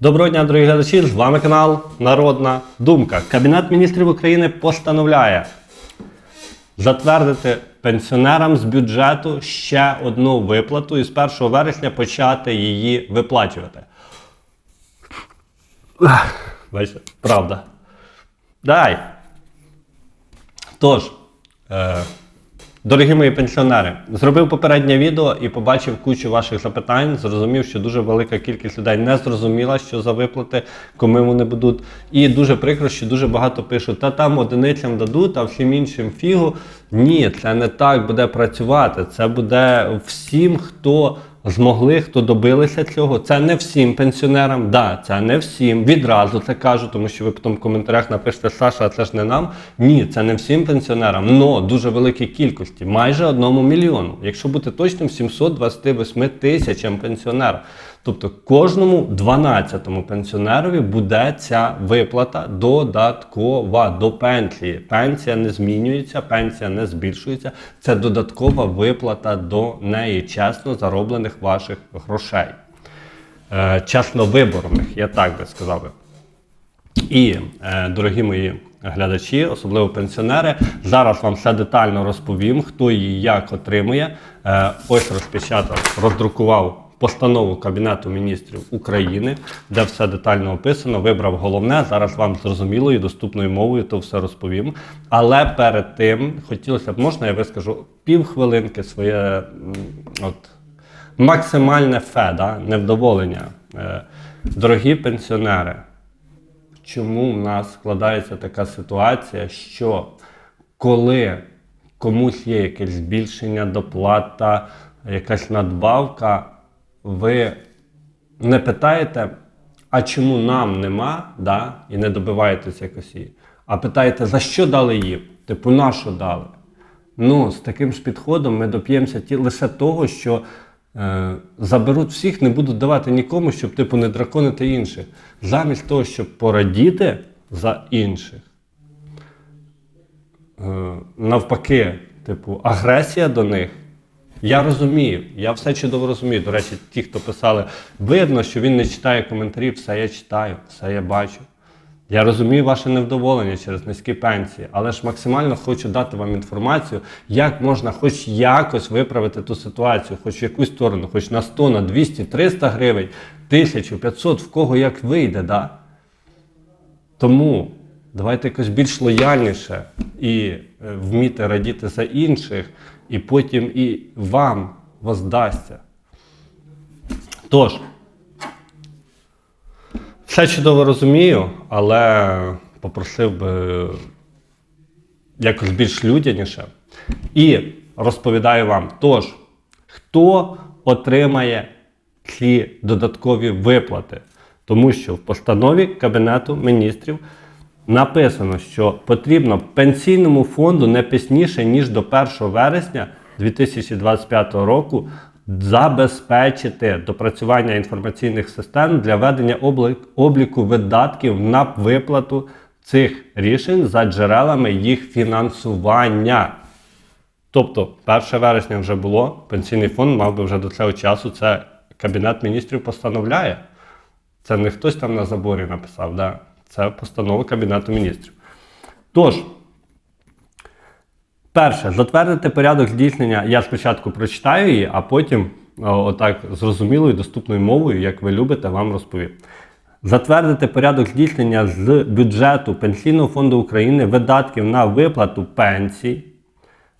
Доброго дня, дорогі глядачі! З вами канал Народна Думка. Кабінет міністрів України постановляє затвердити пенсіонерам з бюджету ще одну виплату і з 1 вересня почати її виплачувати. Бачите, правда. Дай. Тож, е, дорогі мої пенсіонери, зробив попереднє відео і побачив кучу ваших запитань. Зрозумів, що дуже велика кількість людей не зрозуміла, що за виплати, кому вони будуть. І дуже прикро, що дуже багато пишуть, та там одиницям дадуть, а всім іншим фігу. Ні, це не так буде працювати. Це буде всім, хто змогли, хто добилися цього. Це не всім пенсіонерам. Да, це не всім. Відразу це кажу, тому що ви потім в коментарях напишете Саша, а це ж не нам. Ні, це не всім пенсіонерам, но дуже великій кількості, майже одному мільйону. Якщо бути точним, 728 тисячам пенсіонерам. Тобто кожному 12-му пенсіонерові буде ця виплата додаткова до пенсії. Пенсія не змінюється, пенсія не збільшується. Це додаткова виплата до неї чесно зароблених ваших грошей. Е, чесно виборених, я так би сказав. І, е, дорогі мої глядачі, особливо пенсіонери, зараз вам все детально розповім, хто її як отримує. Е, ось розпечатав, роздрукував постанову Кабінету міністрів України, де все детально описано. Вибрав головне. Зараз вам зрозумілою, доступною мовою то все розповім. Але перед тим хотілося б, можна, я вискажу півхвилинки своє от, максимальне фе, да, невдоволення. Е, дорогі пенсіонери чому в нас складається така ситуація, що коли комусь є якесь збільшення, доплата, якась надбавка, ви не питаєте, а чому нам нема, да, і не добиваєтесь якось її, а питаєте, за що дали їм? Типу, на що дали? Ну, з таким ж підходом ми доп'ємося лише того, що е, заберуть всіх, не будуть давати нікому, щоб типу не драконити інших. Замість того, щоб порадіти за інших. Е, навпаки, типу, агресія до них. Я розумію, я все чудово розумію. До речі, ті, хто писали, видно, що він не читає коментарів, все я читаю, все я бачу. Я розумію ваше невдоволення через низькі пенсії, але ж максимально хочу дати вам інформацію, як можна хоч якось виправити ту ситуацію, хоч в якусь сторону, хоч на 100, на 200, 300 гривень, 1500, в кого як вийде. Да? Тому давайте якось більш лояльніше і е, вміти радіти за інших, і потім і вам воздасться. Тож, все чудово розумію, але попросив би якось більш людяніше. І розповідаю вам, тож, хто отримає ці додаткові виплати. Тому що в постанові Кабінету міністрів написано, що потрібно пенсійному фонду не пізніше, ніж до 1 вересня 2025 року забезпечити допрацювання інформаційних систем для ведення обліку видатків на виплату цих рішень за джерелами їх фінансування. Тобто, 1 вересня вже було, пенсійний фонд мав би вже до цього часу це Кабінет міністрів постановляє. Це не хтось там на заборі написав, да? Це постанова Кабінету міністрів. Тож, перше, затвердити порядок здійснення. Я спочатку прочитаю її, а потім, отак зрозумілою, доступною мовою, як ви любите, вам розповім. Затвердити порядок здійснення з бюджету Пенсійного фонду України видатків на виплату пенсій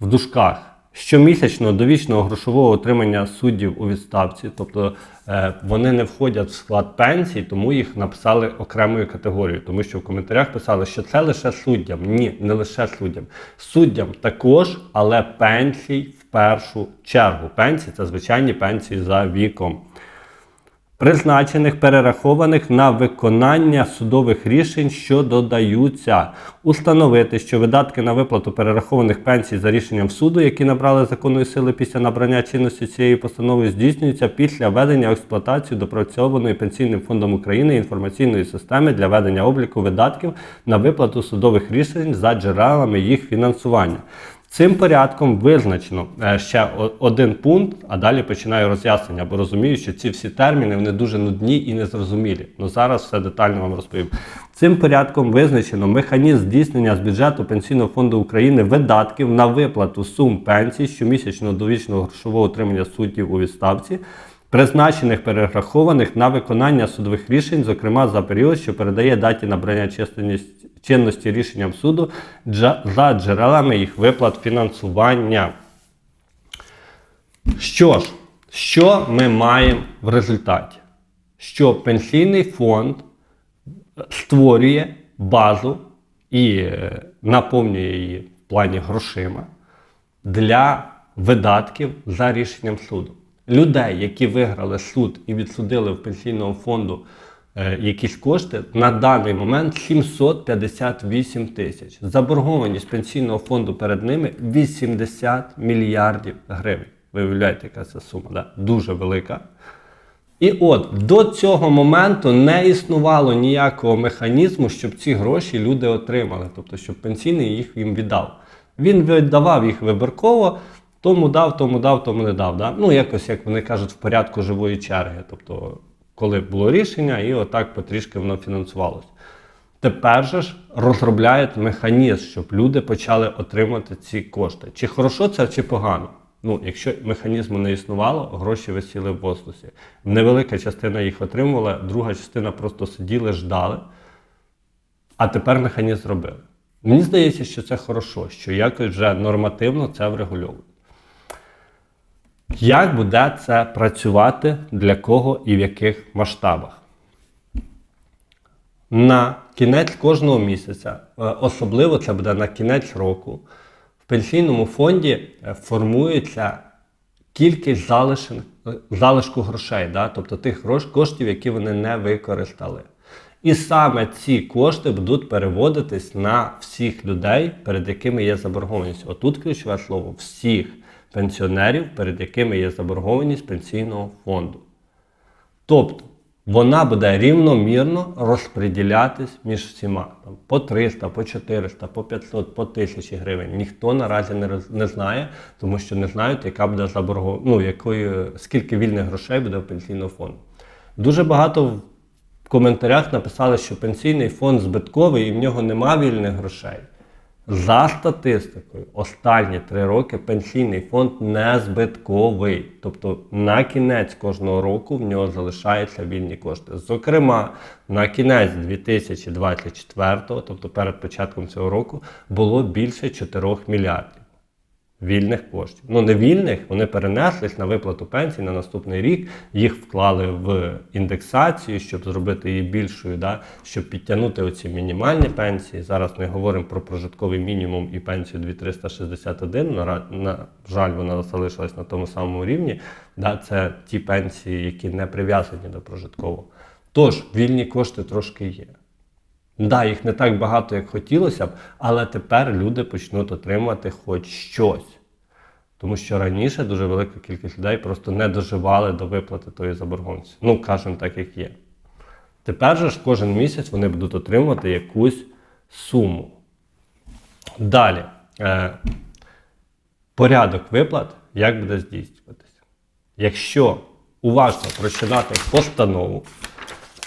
в дужках щомісячного довічного грошового отримання суддів у відставці, тобто е, вони не входять в склад пенсій, тому їх написали окремою категорією, тому що в коментарях писали, що це лише суддям. Ні, не лише суддям. Суддям також, але пенсій в першу чергу. Пенсії це звичайні пенсії за віком призначених перерахованих на виконання судових рішень, що додаються, установити, що видатки на виплату перерахованих пенсій за рішенням суду, які набрали законної сили після набрання чинності цієї постанови, здійснюються після введення в експлуатацію допрацьованої пенсійним фондом України інформаційної системи для ведення обліку видатків на виплату судових рішень за джерелами їх фінансування. Цим порядком визначено е, ще один пункт, а далі починаю роз'яснення, бо розумію, що ці всі терміни вони дуже нудні і незрозумілі. Ну зараз все детально вам розповім. Цим порядком визначено механізм здійснення з бюджету Пенсійного фонду України видатків на виплату сум пенсій щомісячного довічного грошового отримання суддів у відставці, призначених перерахованих на виконання судових рішень, зокрема за період, що передає даті набрання численність- чинності рішенням суду за джерелами їх виплат фінансування. Що ж, що ми маємо в результаті? Що пенсійний фонд створює базу і е, наповнює її в плані грошима для видатків за рішенням суду. Людей, які виграли суд і відсудили в пенсійному фонду якісь кошти, на даний момент 758 тисяч. Заборгованість пенсійного фонду перед ними 80 мільярдів гривень. Ви уявляєте, яка це сума? Да? Дуже велика. І от до цього моменту не існувало ніякого механізму, щоб ці гроші люди отримали, тобто щоб пенсійний їх їм віддав. Він віддавав їх вибірково, тому дав, тому дав, тому не дав. Да? Ну, якось, як вони кажуть, в порядку живої черги. Тобто, коли було рішення, і отак потрішки воно фінансувалось. Тепер же ж розробляють механізм, щоб люди почали отримати ці кошти. Чи хорошо це, чи погано? Ну, якщо механізму не існувало, гроші висіли в воздусі. Невелика частина їх отримувала, друга частина просто сиділи, ждали. А тепер механізм зробили. Мені здається, що це хорошо, що якось вже нормативно це врегульовують. Як буде це працювати, для кого і в яких масштабах? На кінець кожного місяця, е, особливо це буде на кінець року, в пенсійному фонді е, формується кількість залишин, залишку грошей, да? тобто тих коштів, які вони не використали. І саме ці кошти будуть переводитись на всіх людей, перед якими є заборгованість. Отут ключове слово всіх пенсіонерів, перед якими є заборгованість пенсійного фонду. Тобто вона буде рівномірно розподілятись між всіма. Там, по 300, по 400, по 500, по 1000 гривень. Ніхто наразі не, роз- не знає, тому що не знають, яка буде заборгов... ну, якої, скільки вільних грошей буде в пенсійному фонду. Дуже багато в коментарях написали, що пенсійний фонд збитковий і в нього нема вільних грошей. За статистикою, останні три роки пенсійний фонд не збитковий. Тобто на кінець кожного року в нього залишаються вільні кошти. Зокрема, на кінець 2024, тобто перед початком цього року, було більше 4 мільярдів вільних коштів. Ну, не вільних, вони перенеслись на виплату пенсій на наступний рік, їх вклали в індексацію, щоб зробити її більшою, да? щоб підтягнути оці мінімальні пенсії. Зараз ми говоримо про прожитковий мінімум і пенсію 2361. На, на жаль, вона залишилась на тому самому рівні. Да? Це ті пенсії, які не прив'язані до прожиткового. Тож, вільні кошти трошки є. Да, їх не так багато, як хотілося б, але тепер люди почнуть отримувати хоч щось. Тому що раніше дуже велика кількість людей просто не доживали до виплати тої заборгованості. Ну, кажемо так, як є. Тепер же ж кожен місяць вони будуть отримувати якусь суму. Далі. Е, порядок виплат як буде здійснюватися. Якщо уважно прочитати постанову,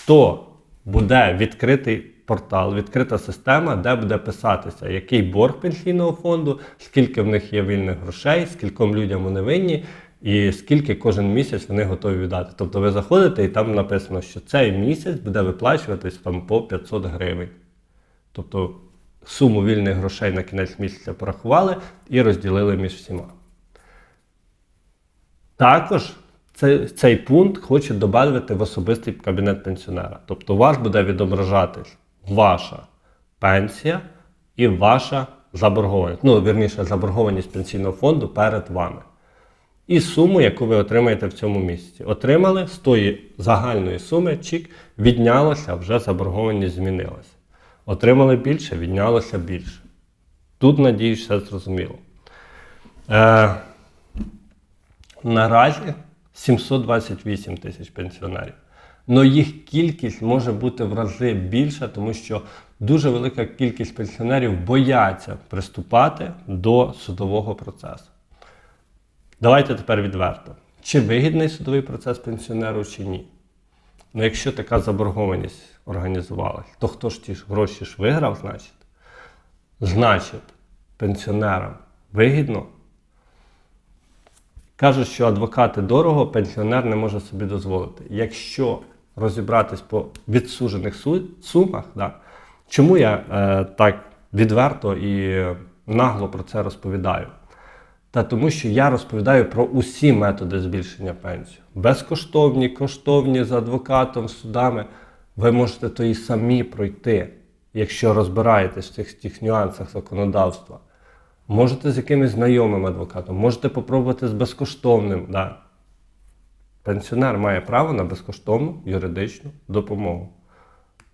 то буде відкритий портал, відкрита система, де буде писатися, який борг пенсійного фонду, скільки в них є вільних грошей, скільком людям вони винні, і скільки кожен місяць вони готові віддати. Тобто ви заходите і там написано, що цей місяць буде виплачуватись там по 500 гривень. Тобто суму вільних грошей на кінець місяця порахували і розділили між всіма. Також цей, цей пункт хоче додати в особистий кабінет пенсіонера. Тобто у вас буде відображатись ваша пенсія і ваша заборгованість. Ну, вірніше, заборгованість пенсійного фонду перед вами. І суму, яку ви отримаєте в цьому місяці. Отримали з тої загальної суми, чик, віднялося, вже заборгованість змінилася. Отримали більше, віднялося більше. Тут, надіюсь, все зрозуміло. Е, Наразі 728 тисяч пенсіонерів. Але їх кількість може бути в рази більша, тому що дуже велика кількість пенсіонерів бояться приступати до судового процесу. Давайте тепер відверто. Чи вигідний судовий процес пенсіонеру, чи ні? Ну, якщо така заборгованість організувалась, то хто ж ті ж гроші ж виграв, значить? Значить, пенсіонерам вигідно. Кажуть, що адвокати дорого, пенсіонер не може собі дозволити. Якщо розібратись по відсужених сумах, да, чому я е, так відверто і нагло про це розповідаю? Та тому, що я розповідаю про усі методи збільшення пенсії. Безкоштовні, коштовні з адвокатом, судами. Ви можете то і самі пройти, якщо розбираєтесь в цих, цих нюансах законодавства. Можете з якимось знайомим адвокатом, можете попробувати з безкоштовним. Да. Пенсіонер має право на безкоштовну юридичну допомогу.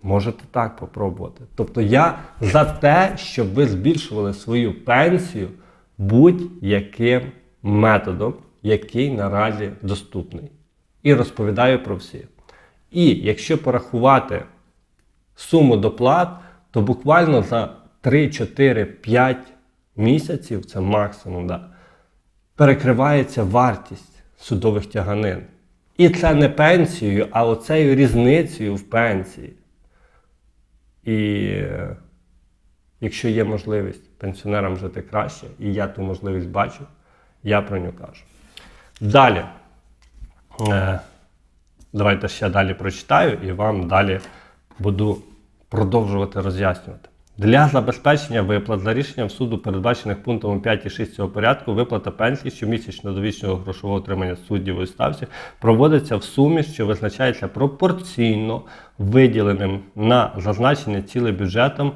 Можете так попробувати. Тобто я за те, щоб ви збільшували свою пенсію будь-яким методом, який наразі доступний. І розповідаю про всі. І якщо порахувати суму доплат, то буквально за 3, 4, 5 місяців, це максимум, да, перекривається вартість судових тяганин. І це не пенсією, а оцею різницею в пенсії. І якщо є можливість пенсіонерам жити краще, і я ту можливість бачу, я про нього кажу. Далі. Е, давайте ще далі прочитаю і вам далі буду продовжувати роз'яснювати. Для забезпечення виплат за рішенням суду, передбачених пунктами 5 і 6 цього порядку, виплата пенсії щомісячно довічного грошового отримання суддів у ставці проводиться в сумі, що визначається пропорційно виділеним на зазначення ціле бюджетом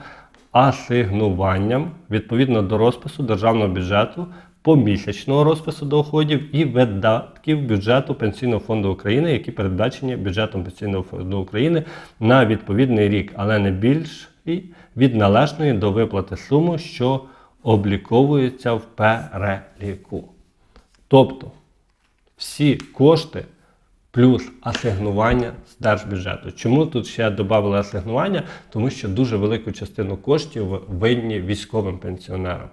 асигнуванням відповідно до розпису державного бюджету, помісячного розпису доходів і видатків бюджету Пенсійного фонду України, які передбачені бюджетом Пенсійного фонду України на відповідний рік, але не більш від належної до виплати суми, що обліковується в переліку. Тобто всі кошти плюс асигнування з держбюджету. Чому тут ще додали асигнування? Тому що дуже велику частину коштів винні військовим пенсіонерам.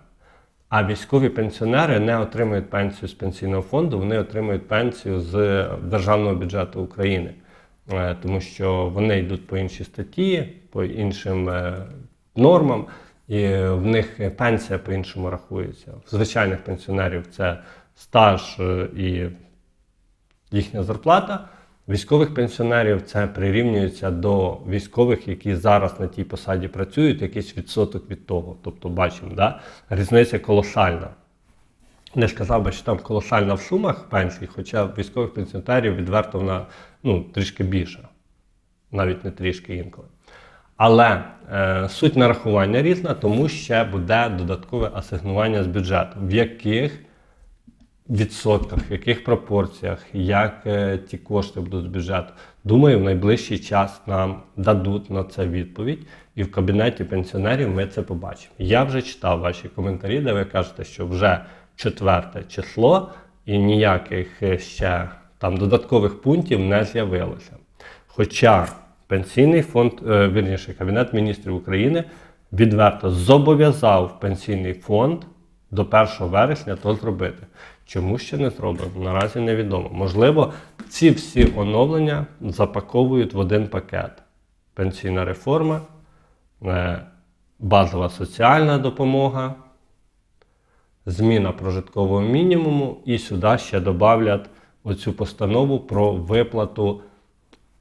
А військові пенсіонери не отримують пенсію з пенсійного фонду, вони отримують пенсію з державного бюджету України, Е, тому що вони йдуть по іншій статті, по іншим е, нормам, і в них пенсія по-іншому рахується. В звичайних пенсіонерів це стаж е, і їхня зарплата. Військових пенсіонерів це прирівнюється до військових, які зараз на тій посаді працюють, якийсь відсоток від того. Тобто, бачимо, да? різниця колосальна. Не сказав би, що там колосальна в сумах пенсій, хоча військових пенсіонерів відверто вона ну, трішки більша, навіть не трішки інколи. Але е, суть нарахування різна, тому ще буде додаткове асигнування з бюджету, в яких відсотках, в яких пропорціях, як е, ті кошти будуть з бюджету. Думаю, в найближчий час нам дадуть на це відповідь, і в кабінеті пенсіонерів ми це побачимо. Я вже читав ваші коментарі, де ви кажете, що вже четверте число і ніяких е, ще там додаткових пунктів не з'явилося. Хоча Пенсійний фонд, е, вірніше, Кабінет міністрів України відверто зобов'язав пенсійний фонд до 1 вересня то зробити. Чому ще не зроблено? Наразі невідомо. Можливо, ці всі оновлення запаковують в один пакет: пенсійна реформа, е, базова соціальна допомога, зміна прожиткового мінімуму, і сюди ще додавлять оцю постанову про виплату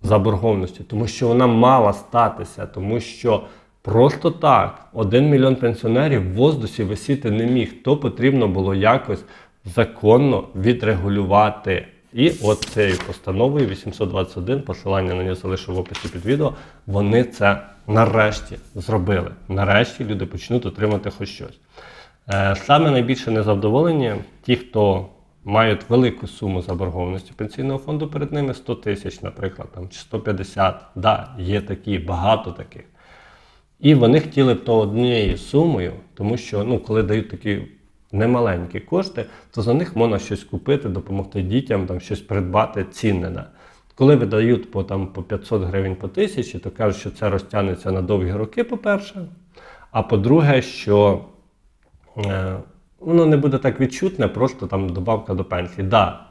заборгованості, тому що вона мала статися, тому що просто так один мільйон пенсіонерів в воздусі висіти не міг, то потрібно було якось законно відрегулювати. І от цією постановою 821, посилання на нього залишу в описі під відео, вони це нарешті зробили. Нарешті люди почнуть отримати хоч щось. Е, Саме найбільше незадоволення ті, хто мають велику суму заборгованості пенсійного фонду перед ними 100 тисяч, наприклад, там, чи 150. Да, є такі, багато таких. І вони хотіли б то однією сумою, тому що ну, коли дають такі немаленькі кошти, то за них можна щось купити, допомогти дітям, там, щось придбати цінне. Коли видають по, там, по 500 гривень по тисячі, то кажуть, що це розтягнеться на довгі роки, по-перше. А по-друге, що е, воно не буде так відчутне, просто там добавка до пенсії. Да,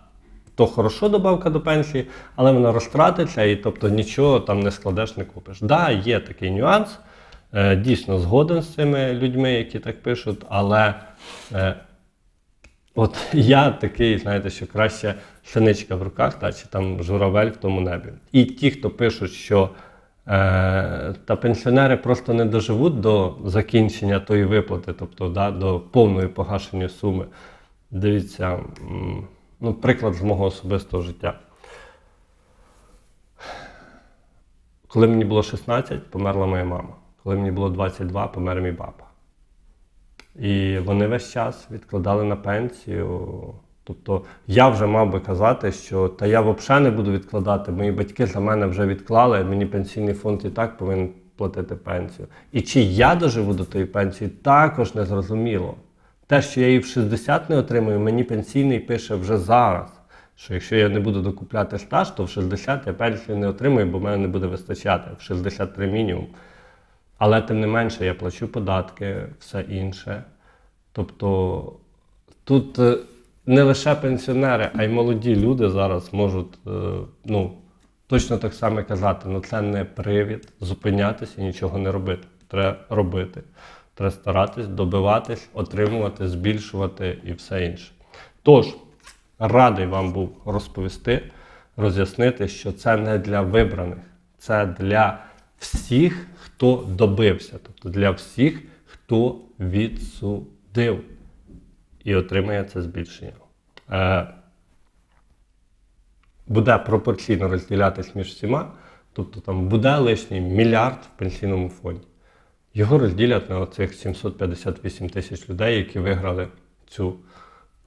то хорошо добавка до пенсії, але вона розтратиться і тобто нічого там не складеш, не купиш. Да, є такий нюанс. Е, дійсно згоден з цими людьми, які так пишуть, але е, от я такий, знаєте, що краще синичка в руках, та, чи там журавель в тому небі. І ті, хто пишуть, що е, та пенсіонери просто не доживуть до закінчення тої виплати, тобто да, до повної погашення суми. Дивіться, ну, приклад з мого особистого життя. Коли мені було 16, померла моя мама. Коли мені було 22, помер мій папа. І вони весь час відкладали на пенсію. Тобто я вже мав би казати, що та я взагалі не буду відкладати. Мої батьки за мене вже відклали, мені пенсійний фонд і так повинен платити пенсію. І чи я доживу до тої пенсії, також не зрозуміло. Те, що я її в 60 не отримую, мені пенсійний пише вже зараз. Що якщо я не буду докупляти стаж, то в 60 я пенсію не отримую, бо в мене не буде вистачати. В 63 мінімум. Але тим не менше я плачу податки, все інше. Тобто тут е, не лише пенсіонери, а й молоді люди зараз можуть е, ну, точно так само казати, ну це не привід зупинятися і нічого не робити. Треба робити. Треба старатись, добиватись, отримувати, збільшувати і все інше. Тож, радий вам був розповісти, роз'яснити, що це не для вибраних, це для всіх, хто добився, тобто для всіх, хто відсудив і отримає це збільшення. Е, буде пропорційно розділятись між всіма, тобто там буде лишній мільярд в пенсійному фонді. Його розділять на оцих 758 тисяч людей, які виграли цю,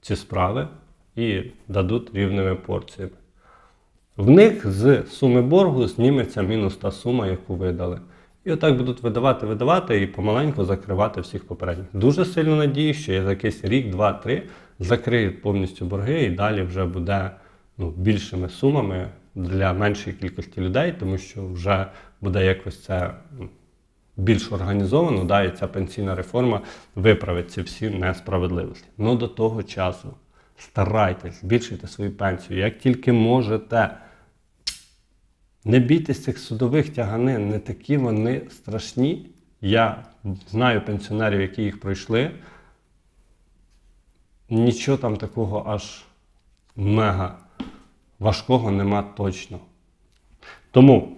ці справи, і дадуть рівними порціями. В них з суми боргу зніметься мінус та сума, яку видали. І отак будуть видавати, видавати і помаленьку закривати всіх попередніх. Дуже сильно надію, що я за якийсь рік, два, три закриють повністю борги і далі вже буде ну, більшими сумами для меншої кількості людей, тому що вже буде якось це ну, більш організовано, да, і ця пенсійна реформа виправить ці всі несправедливості. Ну до того часу старайтесь, збільшуйте свою пенсію, як тільки можете. Не бійтесь цих судових тяганин, не такі вони страшні. Я знаю пенсіонерів, які їх пройшли. Нічого там такого аж мега важкого нема точно. Тому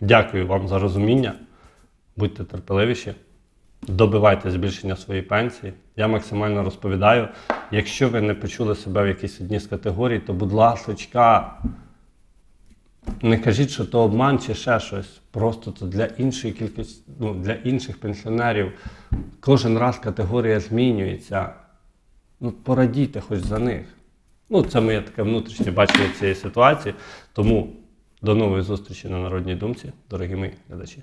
дякую вам за розуміння. Будьте терпеливіші, добивайте збільшення своєї пенсії. Я максимально розповідаю. Якщо ви не почули себе в якійсь одній з категорій, то будь ласочка. Не кажіть, що то обман чи ще щось. Просто то для іншої кількості, ну, для інших пенсіонерів кожен раз категорія змінюється. Ну, порадійте хоч за них. Ну, це моє таке внутрішнє бачення цієї ситуації. Тому до нової зустрічі на Народній думці, дорогі мої глядачі.